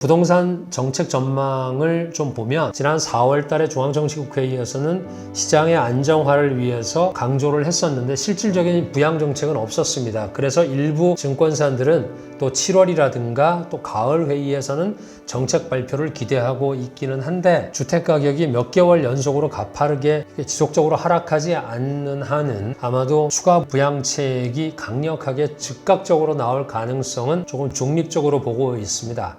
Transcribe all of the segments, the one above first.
부동산 정책 전망을 좀 보면 지난 4월 달에 중앙정치국회의에서는 시장의 안정화를 위해서 강조를 했었는데 실질적인 부양 정책은 없었습니다. 그래서 일부 증권사들은 또 7월이라든가 또 가을 회의에서는 정책 발표를 기대하고 있기는 한데 주택 가격이 몇 개월 연속으로 가파르게 지속적으로 하락하지 않는 한은 아마도 추가 부양책이 강력하게 즉각적으로 나올 가능성은 조금 중립적으로 보고 있습니다.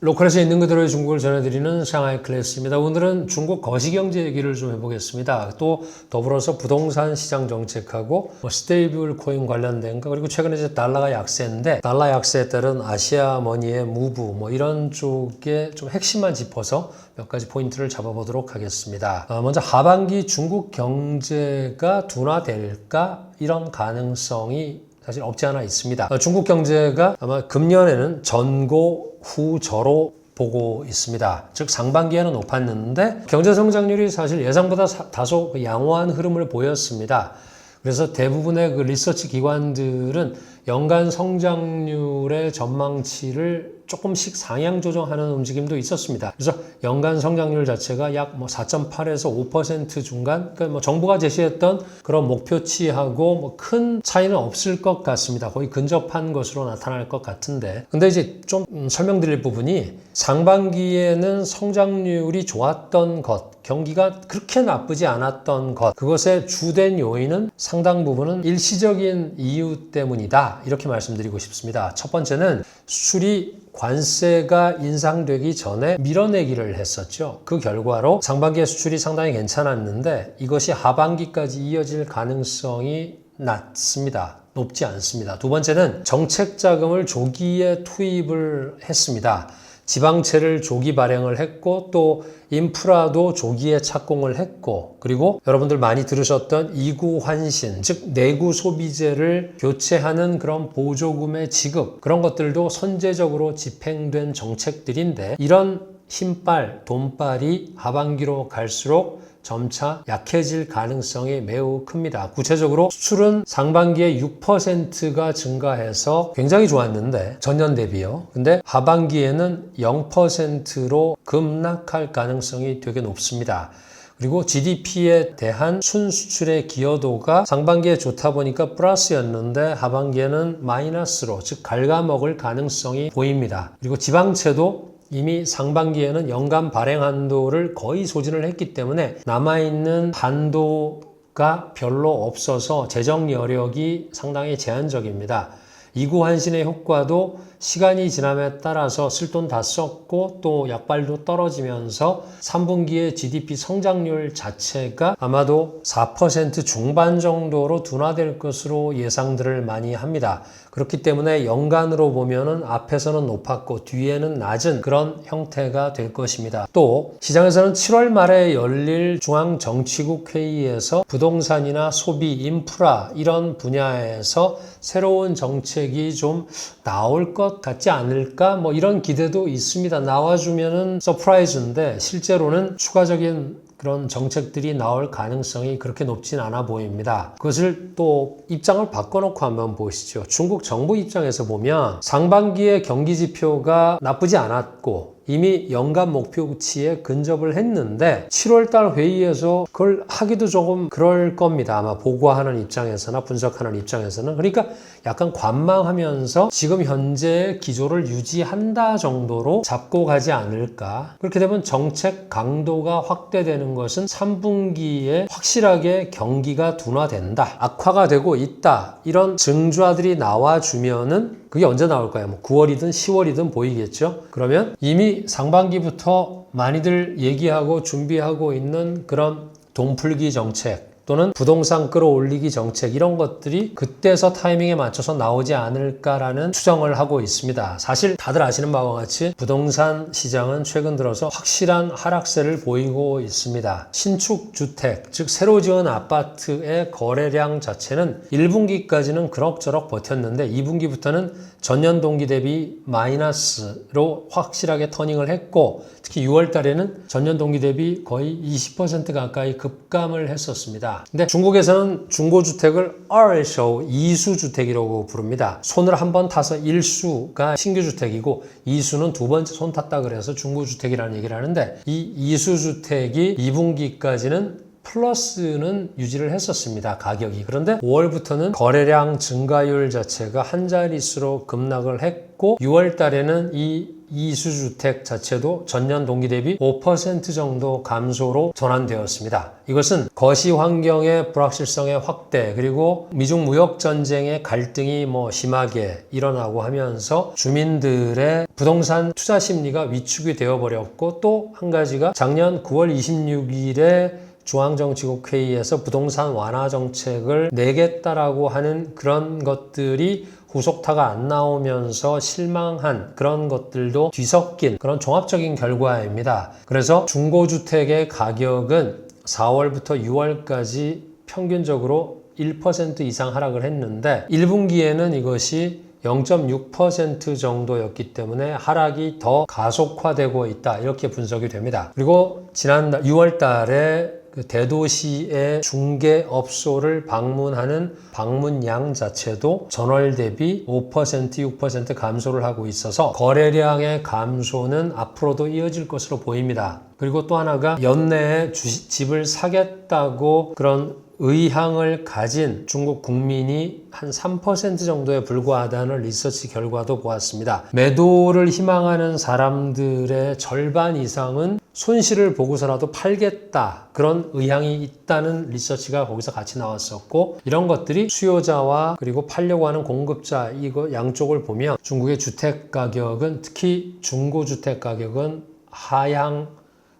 로컬에서 있는 그대로의 중국을 전해드리는 상하이 클래스입니다. 오늘은 중국 거시경제 얘기를 좀 해보겠습니다. 또 더불어서 부동산 시장 정책하고 뭐 스테이블 코인 관련된 거 그리고 최근에 이제 달러가 약세인데 달러 약세에 따른 아시아 머니의 무브 뭐 이런 쪽에 좀 핵심만 짚어서 몇 가지 포인트를 잡아보도록 하겠습니다. 어, 먼저 하반기 중국 경제가 둔화될까 이런 가능성이 사실 없지 않아 있습니다. 어, 중국 경제가 아마 금년에는 전고 후저로 보고 있습니다. 즉 상반기에는 높았는데 경제 성장률이 사실 예상보다 사- 다소 그 양호한 흐름을 보였습니다. 그래서 대부분의 그 리서치 기관들은 연간 성장률의 전망치를 조금씩 상향 조정하는 움직임도 있었습니다. 그래서 연간 성장률 자체가 약 뭐 4.8에서 5% 중간, 그러니까 뭐 정부가 제시했던 그런 목표치하고 뭐 큰 차이는 없을 것 같습니다. 거의 근접한 것으로 나타날 것 같은데. 근데 이제 좀 음, 설명드릴 부분이 상반기에는 성장률이 좋았던 것, 경기가 그렇게 나쁘지 않았던 것, 그것의 주된 요인은 상당 부분은 일시적인 이유 때문이다. 이렇게 말씀드리고 싶습니다. 첫 번째는 수출이 관세가 인상되기 전에 밀어내기를 했었죠. 그 결과로 상반기에 수출이 상당히 괜찮았는데 이것이 하반기까지 이어질 가능성이 낮습니다. 높지 않습니다. 두 번째는 정책 자금을 조기에 투입을 했습니다. 지방채를 조기 발행을 했고 또 인프라도 조기에 착공을 했고 그리고 여러분들 많이 들으셨던 이구 환신 즉 내구 소비재를 교체하는 그런 보조금의 지급 그런 것들도 선제적으로 집행된 정책들인데 이런 힘빨 돈빨이 하반기로 갈수록 점차 약해질 가능성이 매우 큽니다. 구체적으로 수출은 상반기에 6%가 증가해서 굉장히 좋았는데 전년 대비요. 근데 하반기에는 0%로 급락할 가능성이 되게 높습니다. 그리고 GDP에 대한 순수출의 기여도가 상반기에 좋다 보니까 플러스였는데 하반기에는 마이너스로 즉 갉아먹을 가능성이 보입니다. 그리고 지방채도 이미 상반기에는 연간 발행 한도를 거의 소진을 했기 때문에 남아있는 한도가 별로 없어서 재정 여력이 상당히 제한적입니다. 이구 환신의 효과도 시간이 지남에 따라서 쓸 돈 다 썼고 또 약발도 떨어지면서 3분기의 GDP 성장률 자체가 아마도 4% 중반 정도로 둔화될 것으로 예상들을 많이 합니다. 그렇기 때문에 연간으로 보면은 앞에서는 높았고 뒤에는 낮은 그런 형태가 될 것입니다. 또 시장에서는 7월 말에 열릴 중앙정치국 회의에서 부동산이나 소비, 인프라 이런 분야에서 새로운 정책이 좀 나올 것 같지 않을까? 뭐 이런 기대도 있습니다. 나와주면은 서프라이즈인데 실제로는 추가적인 그런 정책들이 나올 가능성이 그렇게 높진 않아 보입니다. 그것을 또 입장을 바꿔놓고 한번 보시죠. 중국 정부 입장에서 보면 상반기에 경기 지표가 나쁘지 않았고 이미 연간 목표치에 근접을 했는데 7월달 회의에서 그걸 하기도 조금 그럴 겁니다. 아마 보고하는 입장에서나 분석하는 입장에서는 그러니까 약간 관망하면서 지금 현재의 기조를 유지한다 정도로 잡고 가지 않을까. 그렇게 되면 정책 강도가 확대되는 것은 3분기에 확실하게 경기가 둔화된다. 악화가 되고 있다. 이런 증좌들이 나와주면은 그게 언제 나올까요? 뭐 9월이든 10월이든 보이겠죠? 그러면 이미 상반기부터 많이들 얘기하고 준비하고 있는 그런 돈풀기 정책 또는 부동산 끌어올리기 정책 이런 것들이 그때서 타이밍에 맞춰서 나오지 않을까라는 추정을 하고 있습니다. 사실 다들 아시는 바와 같이 부동산 시장은 최근 들어서 확실한 하락세를 보이고 있습니다. 신축 주택, 즉 새로 지은 아파트의 거래량 자체는 1분기까지는 그럭저럭 버텼는데 2분기부터는 전년 동기 대비 마이너스로 확실하게 터닝을 했고 특히 6월 달에는 전년 동기 대비 거의 20% 가까이 급감을 했었습니다. 근데 중국에서는 중고주택을二手 이수주택이라고 부릅니다. 손을 한 번 타서 일수가 신규주택이고 이수는 두 번째 손 탔다 그래서 중고주택이라는 얘기를 하는데 이 이수주택이 2분기까지는 플러스는 유지를 했었습니다. 가격이. 그런데 5월부터는 거래량 증가율 자체가 한 자릿수로 급락을 했고 6월 달에는 이 이수주택 자체도 전년 동기 대비 5% 정도 감소로 전환되었습니다. 이것은 거시 환경의 불확실성의 확대 그리고 미중 무역 전쟁의 갈등이 뭐 심하게 일어나고 하면서 주민들의 부동산 투자 심리가 위축이 되어 버렸고 또 한 가지가 작년 9월 26일에 중앙정치국 회의에서 부동산 완화 정책을 내겠다라고 하는 그런 것들이 후속타가 안 나오면서 실망한 그런 것들도 뒤섞인 그런 종합적인 결과입니다. 그래서 중고주택의 가격은 4월부터 6월까지 평균적으로 1% 이상 하락을 했는데 1분기에는 이것이 0.6% 정도였기 때문에 하락이 더 가속화되고 있다 이렇게 분석이 됩니다. 그리고 지난 6월 달에 그 대도시의 중개업소를 방문하는 방문량 자체도 전월 대비 5% 6% 감소를 하고 있어서 거래량의 감소는 앞으로도 이어질 것으로 보입니다. 그리고 또 하나가 연내에 주식, 집을 사겠다고 그런 의향을 가진 중국 국민이 한 3% 정도에 불과하다는 리서치 결과도 보았습니다. 매도를 희망하는 사람들의 절반 이상은 손실을 보고서라도 팔겠다 그런 의향이 있다는 리서치가 거기서 같이 나왔었고 이런 것들이 수요자와 그리고 팔려고 하는 공급자 이거 양쪽을 보면 중국의 주택 가격은 특히 중고 주택 가격은 하향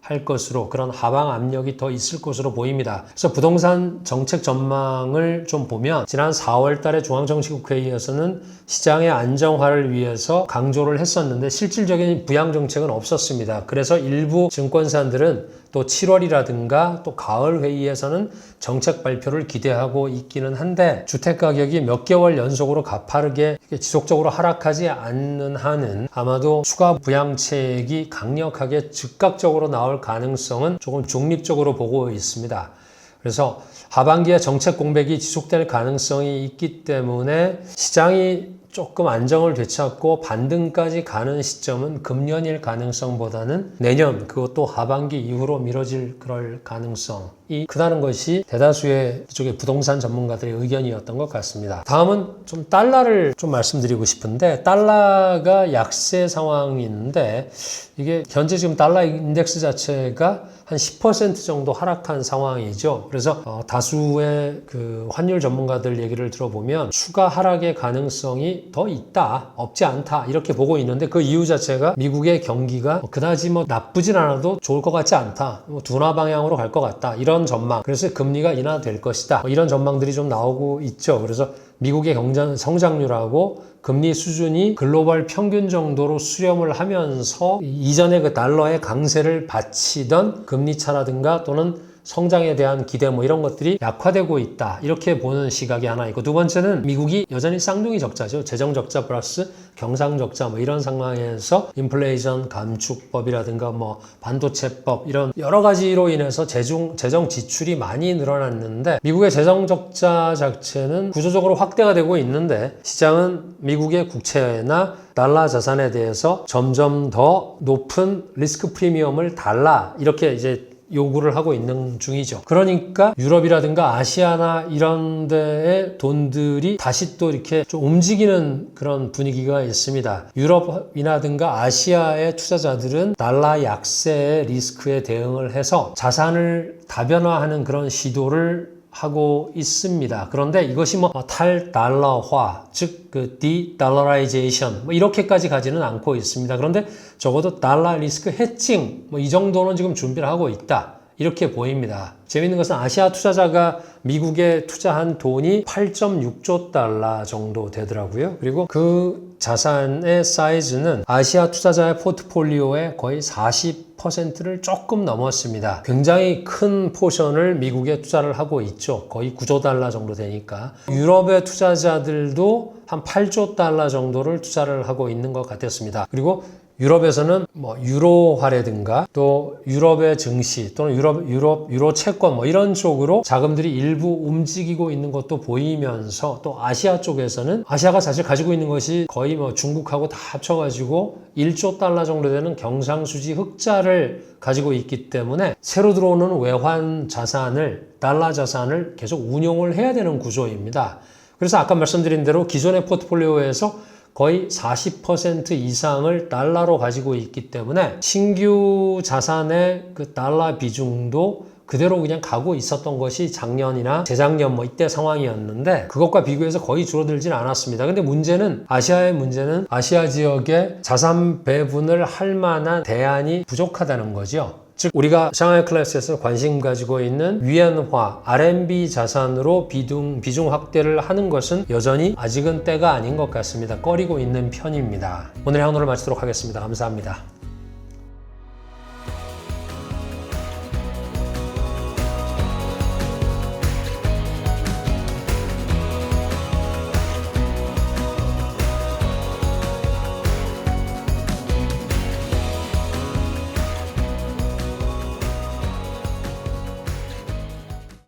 할 것으로 그런 하방 압력이 더 있을 것으로 보입니다. 그래서 부동산 정책 전망을 좀 보면 지난 4월 달에 중앙정치국 회의에서는 시장의 안정화를 위해서 강조를 했었는데 실질적인 부양 정책은 없었습니다. 그래서 일부 증권사들은 또 7월이라든가 또 가을 회의에서는 정책 발표를 기대하고 있기는 한데 주택 가격이 몇 개월 연속으로 가파르게 지속적으로 하락하지 않는 한은 아마도 추가 부양책이 강력하게 즉각적으로 나올 가능성은 조금 중립적으로 보고 있습니다. 그래서 하반기에 정책 공백이 지속될 가능성이 있기 때문에 시장이 조금 안정을 되찾고 반등까지 가는 시점은 금년일 가능성보다는 내년 그것도 하반기 이후로 미뤄질 그럴 가능성 이 크다는 것이 대다수의 이쪽의 부동산 전문가들의 의견이었던 것 같습니다. 다음은 좀 달러를 좀 말씀드리고 싶은데 달러가 약세 상황인데 이게 현재 지금 달러 인덱스 자체가 한 10% 정도 하락한 상황이죠. 그래서 어, 다수의 그 환율 전문가들 얘기를 들어보면 추가 하락의 가능성이 더 있다, 없지 않다 이렇게 보고 있는데 그 이유 자체가 미국의 경기가 뭐 그다지 뭐 나쁘진 않아도 좋을 것 같지 않다, 뭐 둔화 방향으로 갈 것 같다 이런 전망. 그래서 금리가 인하될 것이다 뭐 이런 전망들이 좀 나오고 있죠. 그래서 미국의 경제 성장률하고 금리 수준이 글로벌 평균 정도로 수렴을 하면서 이전에 그 달러의 강세를 바치던 금리 차라든가 또는 성장에 대한 기대 뭐 이런 것들이 약화되고 있다. 이렇게 보는 시각이 하나 있고 두 번째는 미국이 여전히 쌍둥이 적자죠. 재정 적자 플러스 경상 적자 뭐 이런 상황에서 인플레이션 감축법이라든가 뭐 반도체법 이런 여러 가지로 인해서 재정 재정 지출이 많이 늘어났는데 미국의 재정 적자 자체는 구조적으로 확대가 되고 있는데 시장은 미국의 국채나 달러 자산에 대해서 점점 더 높은 리스크 프리미엄을 달라. 이렇게 이제 요구를 하고 있는 중이죠. 그러니까 유럽이라든가 아시아나 이런 데의 돈들이 다시 또 이렇게 좀 움직이는 그런 분위기가 있습니다. 유럽이라든가 아시아의 투자자들은 달러 약세의 리스크에 대응을 해서 자산을 다변화하는 그런 시도를 하고 있습니다. 그런데 이것이 뭐 탈달러화, 즉 그 디달러라이제이션 뭐 이렇게까지 가지는 않고 있습니다. 그런데 적어도 달러 리스크 해칭 뭐 이 정도는 지금 준비를 하고 있다. 이렇게 보입니다. 재밌는 것은 아시아 투자자가 미국에 투자한 돈이 8.6조 달러 정도 되더라고요. 그리고 그 자산의 사이즈는 아시아 투자자의 포트폴리오의 거의 40%를 조금 넘었습니다. 굉장히 큰 포션을 미국에 투자를 하고 있죠. 거의 9조 달러 정도 되니까. 유럽의 투자자들도 한 8조 달러 정도를 투자를 하고 있는 것 같았습니다. 그리고 유럽에서는 뭐 유로화라든가 또 유럽의 증시 또는 유럽 유럽 유로 채권 뭐 이런 쪽으로 자금들이 일부 움직이고 있는 것도 보이면서 또 아시아 쪽에서는 아시아가 사실 가지고 있는 것이 거의 뭐 중국하고 다 합쳐가지고 1조 달러 정도 되는 경상수지 흑자를 가지고 있기 때문에 새로 들어오는 외환 자산을 달러 자산을 계속 운용을 해야 되는 구조입니다. 그래서 아까 말씀드린 대로 기존의 포트폴리오에서 거의 40% 이상을 달러로 가지고 있기 때문에 신규 자산의 그 달러 비중도 그대로 그냥 가고 있었던 것이 작년이나 재작년 뭐 이때 상황이었는데 그것과 비교해서 거의 줄어들진 않았습니다. 근데 문제는 아시아의 문제는 아시아 지역의 자산 배분을 할 만한 대안이 부족하다는 거죠. 즉 우리가 상하이 클래스에서 관심 가지고 있는 위안화, RMB 자산으로 비중, 비중 확대를 하는 것은 여전히 아직은 때가 아닌 것 같습니다. 꺼리고 있는 편입니다. 오늘의 한우를 마치도록 하겠습니다. 감사합니다.